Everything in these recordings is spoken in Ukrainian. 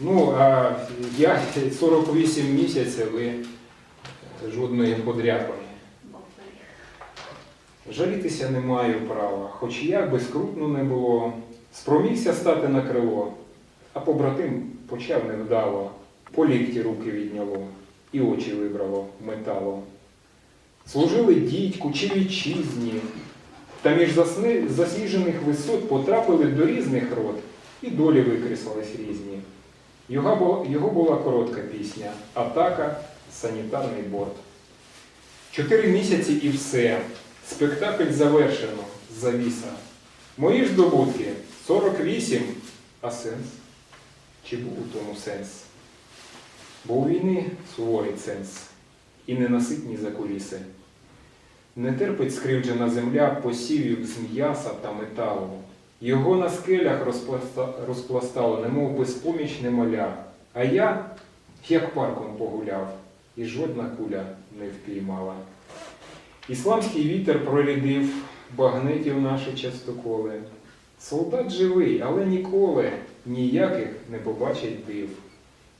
Ну, а я 48 місяців і жодної подряпини. Жалітися не маю права, хоч як би скрутно не було, спромігся стати на крило, а побратим почав невдало, по лікті руки відняло і очі вибрало металом. Служили дідьку чи вітчизні, та між засни- засніжених висот потрапили до різних рот, і долі викреслились різні. Його, його була коротка пісня Атака, санітарний борт. Чотири місяці і все. Спектакль завершено. Завіса. Мої ж здобутки 48, а сенс? Чи був у тому сенс? Бо у війни суворий сенс і ненаситні закуліси. Не терпить скривджена земля посівів з м'яса та металу. Його на скелях розпласта- розпластало, немов безпомічне моля. А я, як парком погуляв, і жодна куля не впіймала. Ісламський вітер прорядив багнетів наші частоколи. Солдат живий, але ніколи ніяких не побачить див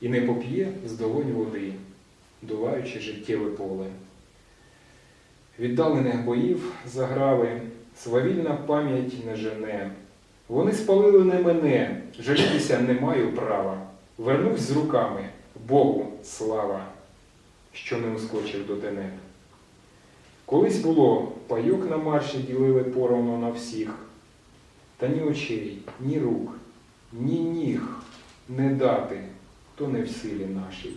і не поп'є з долонь води, долаючи життєве поле. Віддалених боїв заграви, свавільна пам'ять не жене. Вони спалили не мене, жалітися не маю права. Вернусь з руками, Богу слава, що не ускочив до тенет. Колись було, пайок на марші ділили поровну на всіх, та ні очей, ні рук, ні ніг не дати, то не в силі нашій.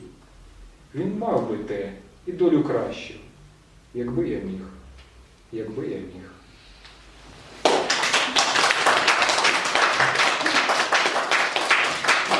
Він мав би те і долю кращу, якби я міг, якби я міг.